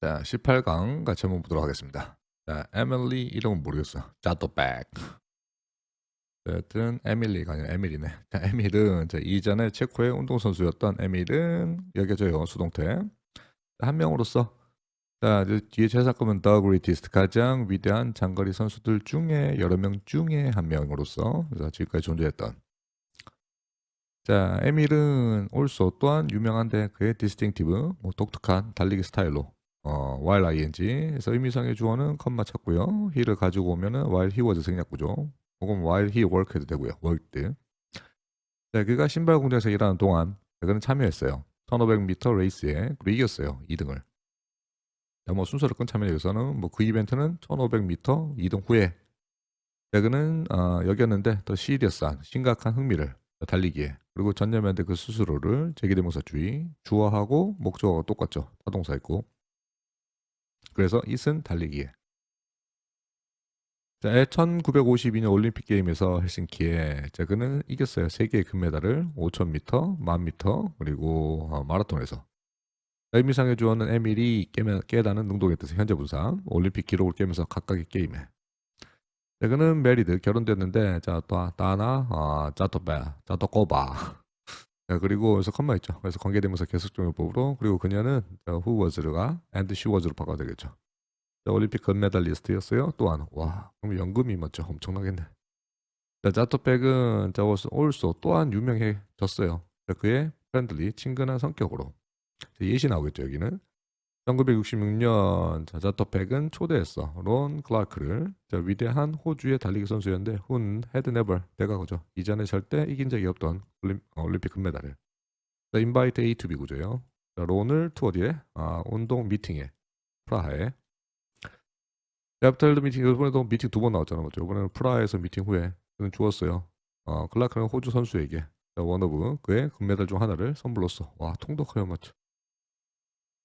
자, 18강 같이 한번 보도록 하겠습니다. 자, 에밀리 이름은 모르겠어. 자또백. 하여튼 에밀리가 아니라 에밀이네. 자, 에밀은 자, 이전에 체코의 운동선수였던 에밀은 여겨져요. 수동태. 자, 한 명으로서 자, 뒤에 제사금은 The Greatest 가장 위대한 장거리 선수들 중에 여러 명 중에 한 명으로서 지금까지 존재했던 자, 에밀은 also 또한 유명한데 그의 디스팅티브 뭐 독특한 달리기 스타일로 어, while ing에서 의미상의 주어는 컴마 찾고요. he를 가지고 오면은 while he was 생략구조. 혹은 while he worked 되고요. worked. 자, 그가 신발 공장에서 일하는 동안 그는 참여했어요. 1500m 레이스에 그리고 이겼어요. 2등을. 자, 뭐 순서를 끊자면 여기서는 뭐 그 이벤트는 1500m 2등 후에 자, 그는 어, 여겼는데 더 시리어스한 심각한 흥미를 달리기에 그리고 전념했는데 그 스스로를 제기대명사 주의 주어하고 목적어가 똑같죠. 타동사 있고 그래서 it은 달리기에. 자, 1952년 올림픽 게임에서 헬싱키에 자, 그는 이겼어요. 세 개의 금메달을 5,000m, 1000m 그리고 어, 마라톤에서. 의미상의 주어는 에밀이 깨다는 능동의 뜻의 현재 분사. 올림픽 기록을 깨면서 각각의 게임에. 자, 그는 메리드 결혼됐는데 자, 또 다나 아, 짜토베, 짜토꼬바. 자, 그리고 여기서 컴마 있죠. 그래서 관계대명사 계속적용법으로 그리고 그녀는 자, who was가 and she was로 바꿔야 되겠죠. 자, 올림픽 금메달리스트였어요. 또한 와 그럼 연금이 맞죠. 엄청나겠네. 자, 자토백은 자, also 또한 유명해졌어요. 자, 그의 프렌들리 친근한 성격으로 자, 예시 나오겠죠. 여기는 1966년 자, 자토백은 초대했어. 론 클라크를. 자, 위대한 호주의 달리기 선수였는데 훈 헤드 네벌. 내가 그죠 이전에 절대 이긴 적이 없던 올림, 어, 올림픽 금메달을. 자, 인바이트 A to B 구조예요. 자, 론을 투어 뒤에 아, 운동 미팅에 프라하에. 애프터드 미팅 이번에도 미팅 두 번 나왔잖아 맞죠? 이번에는 프라하에서 미팅 후에 그는 주었어요. 어, 클라크는 호주 선수에게. 자, 원오브 그의 금메달 중 하나를 선물로써. 와 통독하여 맞죠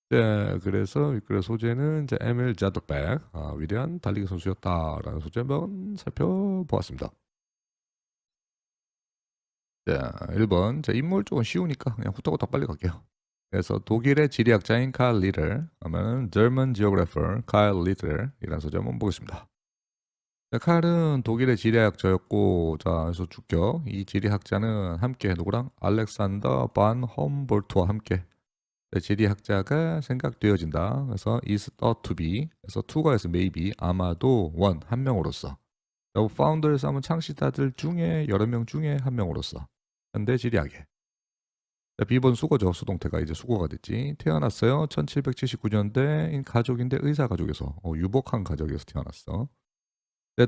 네, 그래서 윗글의 소재는 이제 에밀 자도백 아, 위대한 달리기 선수였다라는 소재 한번 살펴보았습니다. 자, 1번. 자, 인물 쪽은 쉬우니까 그냥 후딱후딱 빨리 갈게요. 그래서 독일의 지리학자인 칼 리틀, 하면 German geographer 칼 리틀이라는 소재 한번 보겠습니다. 자, 칼은 독일의 지리학자였고, 자, 그래서 주격. 이 지리학자는 함께 누구랑? 알렉산더 반 험볼트와 함께 네, 지리학자가 생각되어진다. 그래서 is thought to be. 그래서 to가 해서 maybe 아마도 one 한 명으로서. 그리고 founder에서 하면 창시자들 중에 여러 명 중에 한 명으로서. 현대 지리학에. 자, B번 수거죠. 수동태가 이제 수거가 됐지. 태어났어요. 1779년대 가족인데 의사 가족에서 어, 유복한 가족에서 태어났어.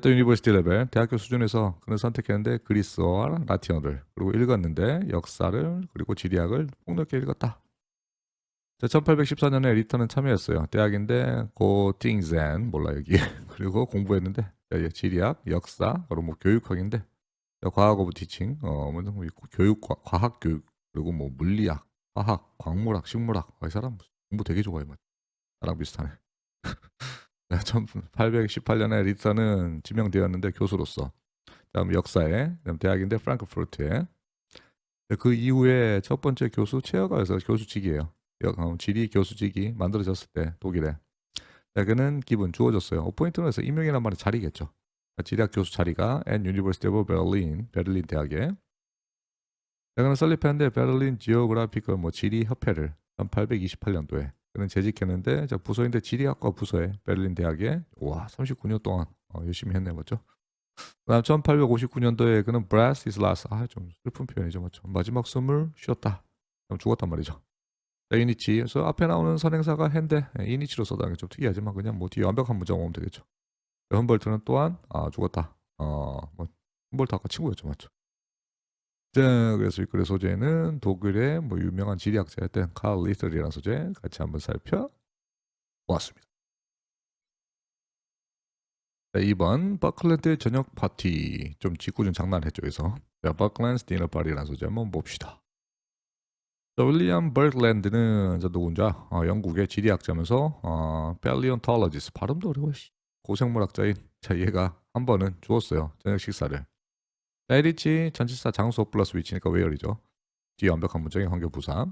또 유니버시티 레벨 대학교 수준에서 그는 선택했는데 그리스어와 라틴어를 그리고 읽었는데 역사를 그리고 지리학을 폭넓게 읽었다. 자, 1814년에 리턴은 참여했어요. 대학인데 고팅젠 몰라 여기 그리고 공부했는데 자, 이제 지리학, 역사, 그리고 뭐 교육학인데 자, 과학 오브 티칭, 어, 뭐 교육, 과학 교육 그리고 뭐 물리학, 화학, 광물학, 식물학 아, 이 사람 공부 되게 좋아해 맞. 나랑 비슷하네. 1818년에 리턴은 지명되었는데 교수로서 다음 역사에 다음 대학인데 프랑크푸르트에 그 이후에 첫 번째 교수 체어가에서 교수직이에요. 어, 지리 교수직이 만들어졌을 때 독일에 그는 기분 주어졌어요. 포인트는 해서 임명이란 말은 자리겠죠. 지리학 교수 자리가 at University 베를린 대학에 그는 설립했는데 베를린 지오그라피컬 뭐 지리 협회를 1828년도에 그는 재직했는데 저 부서인데 지리학과 부서에 베를린 대학에 와 39년 동안 어, 열심히 했네 맞죠? 그다음 1859년도에 그는 is last 아 좀 슬픈 표현이죠 맞죠? 마지막 숨을 쉬었다. 죽었단 말이죠. 자, 이니치. 그래서 앞에 나오는 선행사가 핸데 예, 이니치로 써다는 게좀 특이하지만 그냥 뭐 뒤에 완벽한 문장 오면 되겠죠. humboldt는 또한 아 죽었다. 어뭐 humboldt 아까 친구였죠, 맞죠? 자, 그래서 이 글의 소재는 독일의 뭐 유명한 지리학자였던 칼 리틀이라는 소재 같이 한번 살펴보았습니다. 자, 2번 버클랜드의 저녁 파티 좀 짓궂은 장난했죠, 그래서 자, 버클랜드 디너 파티라는 소재 한번 봅시다. 자, 윌리엄 버클랜드는 저 누군지 어, 영국의 지리학자면서 어, 펠리온톨로지스 발음도 어려워 고생물학자인. 자 얘가 한 번은 주었어요 저녁 식사를. 에리치 전치사 장소 플러스 위치니까 웨어이죠. 뒤에 완벽한 문장의 환경 부사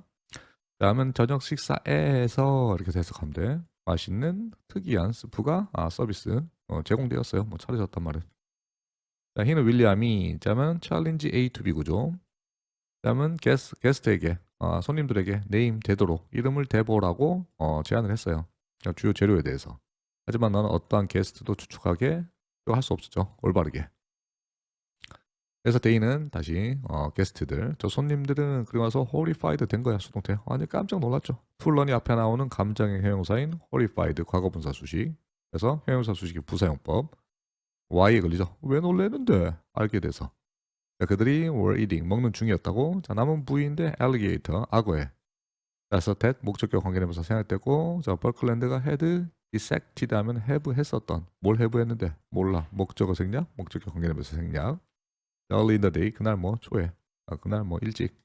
다음은 저녁 식사에서 이렇게 해석하면 돼 맛있는 특이한 스프가 아, 서비스 어, 제공되었어요. 뭐 차려졌단 말은. 자, 히는 윌리엄이 자면 챌린지 A to B 구조. 다음은 게스, 게스트에게 아, 손님들에게 네임 되도록 이름을 대보라고 어, 제안을 했어요. 그러니까 주요 재료에 대해서. 하지만 나는 어떠한 게스트도 추측하게 할 수 없었죠. 올바르게. 그래서 데이는 다시 어, 게스트들, 저 손님들은 그리고 나서 horrified 된 거야 수동태. 아니 깜짝 놀랐죠. 툴런이 앞에 나오는 감정의 형용사인 horrified 과거분사 수식. 그래서 형용사 수식의 부사용법. Y에 걸리죠. 왜 놀래는데? 알게 돼서. 자, 그들이 were eating 먹는 중이었다고. 자 남은 부위인데 alligator 악어에. 그래서 that 목적격 관계되면서 생각되고 자 버클랜드가 had dissected 하면 have 했었던. 뭘 have 했는데? 몰라. 목적어 생략? 목적격 관계되면서 생략. early in the day 그날 뭐? 초에. 아, 그날 뭐? 일찍.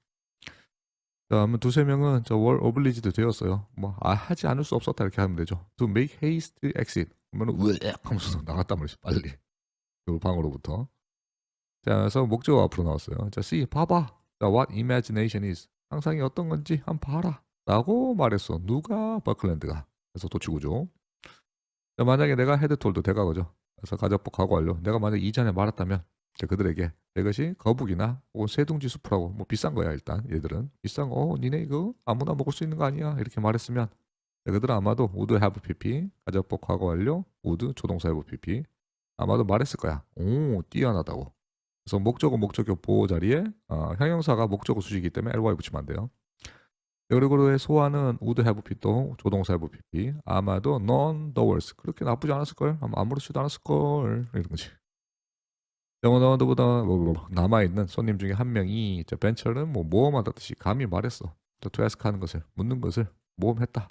다음은 두세 명은 저 월 오블리지드 되었어요. 뭐 아, 하지 않을 수 없었다 이렇게 하면 되죠. To make haste exit. 그러면 으악 하면서 나갔단 말이죠 빨리. 그 방으로부터 자 그래서 목적어 앞으로 나왔어요. 자 see 봐봐. 자 what imagination is. 상상이 어떤 건지 한번 봐라. 라고 말했어. 누가? 버클랜드가. 그래서 도치구조 자, 만약에 내가 헤드톨도 대가거죠. 그래서 가적법 각오 완료. 내가 만약 이전에 말했다면 자, 그들에게 이것이 거북이나 혹은 새둥지 수프라고 뭐 비싼 거야 일단. 얘들은. 비싼 거 어, 니네 이거 아무나 먹을 수 있는 거 아니야? 이렇게 말했으면. 자, 그들은 아마도 would have pp 가적법 과거 완료 would 조동사 have pp. 아마도 말했을 거야 오 뛰어나다고 그래서 목적어 목적어 보호 자리에 어, 형용사가 목적어 수식이기 때문에 ly 붙이면 안 돼요 그리고의 소화는 would have pp도 조동사 have pp 아마도 none the worse 그렇게 나쁘지 않았을걸 아무렇지도 않았을걸 이런 거지 영어너드보다 뭐, 남아 있는 손님 중에 한 명이 저 벤처는 뭐 모험하듯이 감히 말했어. 저 투에스크 하는 것을 묻는 것을 모험했다.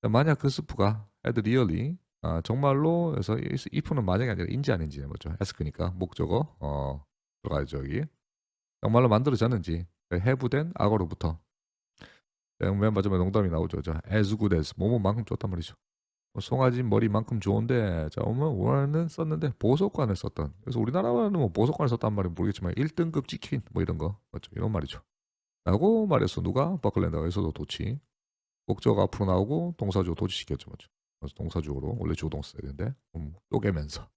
자, 만약 그 스프가 had really 아, 정말로 그래서 if는 만약이 아니라 인지 아닌지 뭐죠. ask니까 목적어 어 여기. 정말로 만들어졌는지. 해부된 악어로부터. 맨 마지막에 농담이 나오죠. 저 as good as. 뭐뭐만큼 줬단 말이죠. 뭐 송아지 머리만큼 좋은데 자 오면 원어는 썼는데 보석관을 썼던. 그래서 우리나라는 뭐 보석관을 썼단 말은 모르겠지만 1등급 치킨 뭐 이런 거. 맞죠? 이런 말이죠. 라고 말해서 누가? 버클랜드에서도 도치. 목적 앞으로 나오고 동사주 도치 시켰죠. 맞죠? 그래서 동사주로 원래 주동 써야 되는데 음, 쪼개면서.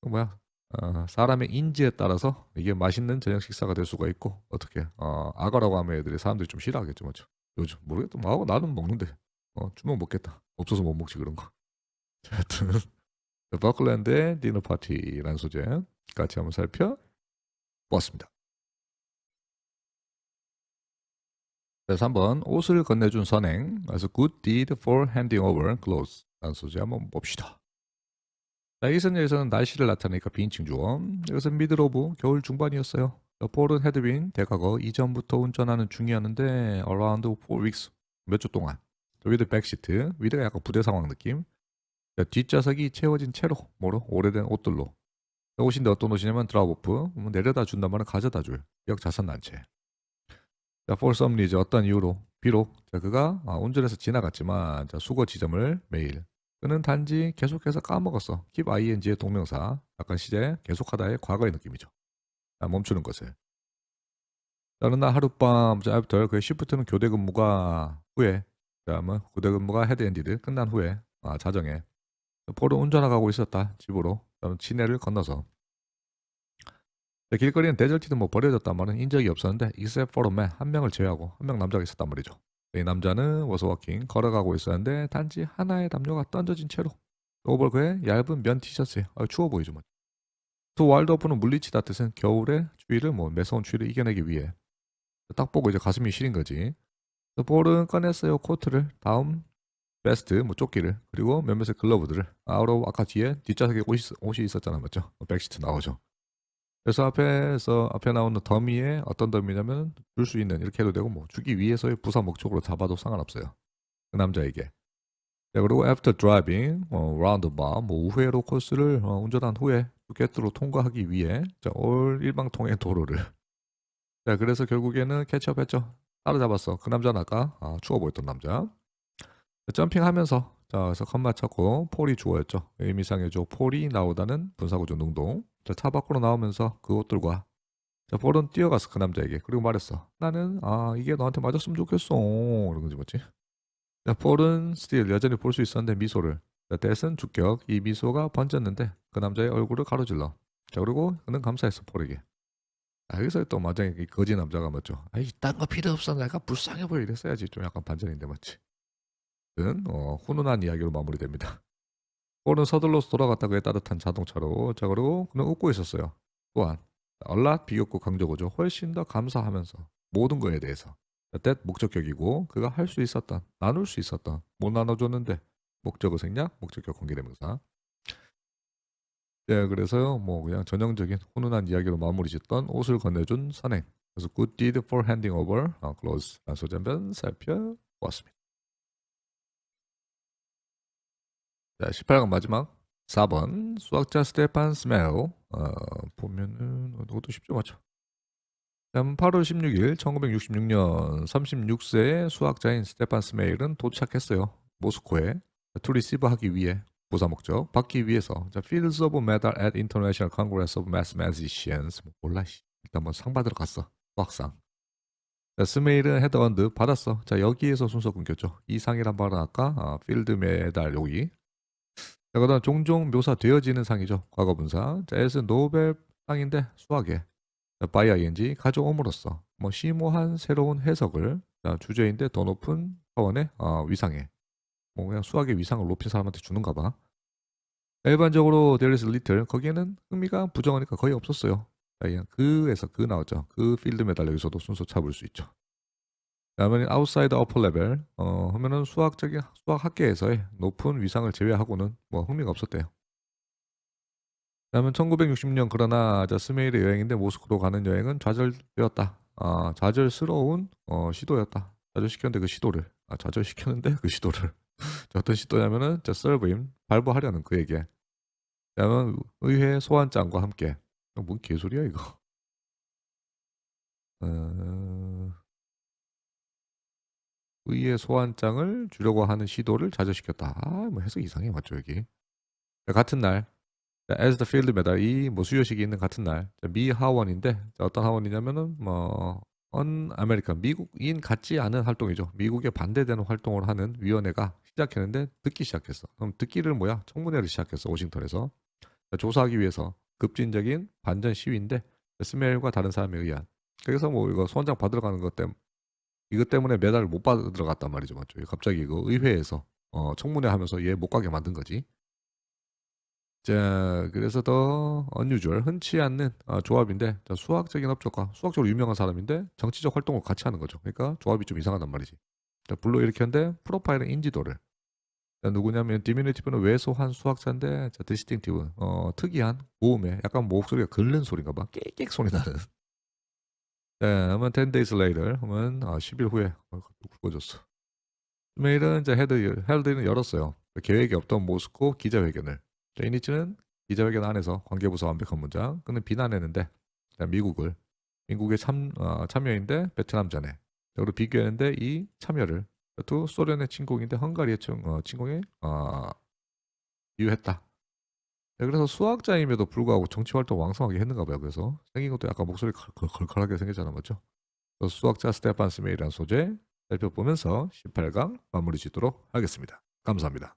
그 뭐야 어, 사람의 인지에 따라서 이게 맛있는 저녁 식사가 될 수가 있고 어떻게 어, 악어라고 하면 애들이 사람들이 좀 싫어하겠죠 맞죠 요즘 모르겠다 뭐 나는 먹는데 어, 주면 먹겠다. 없어서 못 먹지 그런 거. 자, 하여튼 버클랜드의 디너 파티라는 소재 같이 한번 살펴보았습니다. 그래서 한번 옷을 건네준 선행 그래서 good deed for handing over clothes 라는 소재 한번 봅시다. 자, 이 선에서는 날씨를 나타내니까 비인칭 주어 이것은 미들 오브 겨울 중반이었어요. 폴은 헤드빈 대과거 이전부터 운전하는 중이었는데 around 4 weeks 몇 주 동안. 위드 백시트 위드가 약간 부대 상황 느낌. 자, 뒷좌석이 채워진 채로 뭐로? 오래된 옷들로. 옷인데 어떤 옷이냐면 드라우프. 뭐 내려다 준단 말은 가져다 줄. 기억 자선 난체. 자, for some reason 어떤 이유로? 비록 자, 그가 아, 운전해서 지나갔지만 자, 수거 지점을 매일 그는 단지 계속해서 까먹었어. keep ing의 동명사 약간 시제 계속하다의 과거의 느낌이죠. 자, 멈추는 것을. 다른 날 하룻밤 자, 애프터 그의 시프트는 교대 근무가 후에 다음은 구대 근무가 헤드 엔디드 끝난 후에 아, 자정에 폴은 운전하고 있었다 집으로. 다음 시내를 건너서. 길거리는 데절티도 뭐 버려졌단 말은 인적이 없었는데 except for a man 한 명을 제외하고 한 명 남자가 있었단 말이죠. 이 남자는 워서워킹 걸어가고 있었는데 단지 하나의 담요가 던져진 채로 오버 그의 얇은 면 티셔츠에 아, 추워. 또 와일드오프는 물리치다 뜻은 겨울의 추위를 뭐 매서운 추위를 이겨내기 위해 딱 보고 이제 가슴이 시린 거지. 볼은 꺼냈어요 코트를. 다음 베스트 뭐 조끼를. 그리고 몇몇의 글러브들을. 아우로 아까 뒤에 뒷좌석에 옷이, 옷이 있었잖아 맞죠? 백시트 나오죠 그래서 앞에서 앞에 나오는 더미에 어떤 더미냐면 줄 수 있는 이렇게 해도 되고 뭐 주기 위해서의 부사 목적으로 잡아도 상관없어요 그 남자에게 자, 그리고 after driving 어, roundabout 뭐 우회로 코스를 어, 운전한 후에 푸켓으로 통과하기 위해 자, 올 일방통행 도로를 자 그래서 결국에는 캐치업했죠 따라잡았어. 그 남자는 아까 아, 추워 보였던 남자. 점핑하면서 자 그래서 컷 맞췄고 폴이 주어였죠. 의미상의 조 폴이 나오다는 분사구조 능동. 자, 차 밖으로 나오면서 그 옷들과 자, 폴은 뛰어가서 그 남자에게 그리고 말했어. 나는 아 이게 너한테 맞았으면 좋겠어. 이런 거지 뭐지? 자, 폴은 스틸 여전히 볼 수 있었는데 미소를. 자, 댓은 주격. 이 미소가 번졌는데 그 남자의 얼굴을 가로질러. 자, 그리고 그는 감사했어 폴에게. 아, 여기서 또 마장에 이 거지 남자가 맞죠. 아이, 딴 거 필요 없어. 내가 불쌍해 보여 이랬어야지. 좀 약간 반전인데 맞지. 는 어, 훈훈한 이야기로 마무리됩니다. 폴은 서둘러 돌아갔다 그의 따뜻한 자동차로. 자, 그리고 그는 웃고 있었어요. 또한 얼랏 비교급 강조고죠. 훨씬 더 감사하면서 모든 거에 대해서. that 목적격이고 그가 할 수 있었던 나눌 수 있었던 못 나눠줬는데 목적어 생략 목적격 관계대명사. 네, 그래서요 뭐 그냥 전형적인 훈훈한 이야기로 마무리 짓던 옷을 건네준 선행. 그래서 good deed for handing over 어, close 소재 한번 살펴보았습니다. 자, 18강 마지막 4번 수학자 스테판 스멜 어, 보면은 이것도 쉽죠 맞죠? 다음 8월 16일 1966년 36세의 수학자인 스테판 스메일은 도착했어요. 모스코에 투 리시브 하기 위해 부사 목적 받기 위해서 자, Fields of Medal at International Congress of Mathematicians 뭐 몰라 씨. 일단 뭐 상 받으러 갔어. 수학상. 자, 스메일은 헤드 언드 받았어. 자 여기에서 순서 끊겼죠. 이 상이란 말은 아까 아, 필드 메달 여기. 자 그다음 종종 묘사되어지는 상이죠. 과거 분사. 자 에스 노벨상인데 수학에 바이 ing 가져옴으로써 뭐 심오한 새로운 해석을 자, 주제인데 더 높은 차원의 어, 위상에 뭐 그냥 수학의 위상을 높인 사람한테 주는가 봐. 일반적으로 there is little 거기에는 흥미가 부정하니까 거의 없었어요. 자, 그냥 그에서 그 나왔죠. 그 필드 메달 여기서도 순서 잡을 수 있죠. 다음에 outside upper level. 어, 하면은 수학적인 수학 학계에서의 높은 위상을 제외하고는 뭐 흥미가 없었대요. 다음은 1960년 그러나 자 스메일의 여행인데 모스크로 가는 여행은 좌절되었다. 아, 좌절스러운 어, 시도였다. 좌절시켰는데 그 시도를. 아, 좌절시켰는데 그 시도를. 자, 어떤 시도냐면은 자 서브임 발부하려는 그에게 다음은 의회 소환장과 함께. 어, 뭔 개소리야 이거. 어... 의회 소환장을 주려고 하는 시도를 좌절시켰다. 아, 뭐 해석 이상해 맞죠 여기. 자, 같은 날 the field medal 이뭐 수요식이 있는 같은 날. 자, 미 하원인데 자, 어떤 하원이냐면은 뭐 언 아메리칸 미국인 같지 않은 활동이죠. 미국에 반대되는 활동을 하는 위원회가 시작했는데 듣기 시작했어. 그럼 듣기를 뭐야? 청문회를 시작했어. 워싱턴에서 자, 조사하기 위해서 급진적인 반전 시위인데 스멜과 다른 사람에 의한. 그래서 뭐 이거 소원장 받으러 가는 것 때문에 이것 때문에 메달을 못 받으러 갔단 말이죠, 맞죠? 갑자기 이거 의회에서 어, 청문회 하면서 얘 못 가게 만든 거지. 자, 그래서 더 unusual, 흔치 않는 아, 조합인데 자, 수학적인 업적과 수학적으로 유명한 사람인데 정치적 활동을 같이 하는 거죠. 그러니까 조합이 좀 이상하단 말이지. 자, 이렇게 하는데 프로파일은 인지도를. 자, 누구냐면 디미니티브는 왜소한 수학자인데 자, 디스팅티브, 어, 특이한 고음에 약간 목소리가 긁는 소리인가 봐. 깨깨 소리 나는. 자, 하면 10 days later 하면 아, 10 일 후에 어, 굵어졌어. 메일은 이제 헤드 헤드는 열었어요. 계획이 없던 모스코 기자회견을. 레이니츠는 기자회견 안에서 관계부서 완벽한 문장. 그는 비난했는데 미국을 미국의 참 어, 참여인데 베트남 전에 그리고 비교했는데 이 참여를 또 소련의 침공인데 헝가리의 침, 어, 침공에 어, 이유했다. 네, 그래서 수학자임에도 불구하고 정치 활동 왕성하게 했는가 봐요. 그래서 생긴 것도 약간 목소리 걸걸하게 생겼잖아, 맞죠? 그래서 수학자 스테판 스메이라는 소재 살펴보면서 18강 마무리 짓도록 하겠습니다. 감사합니다.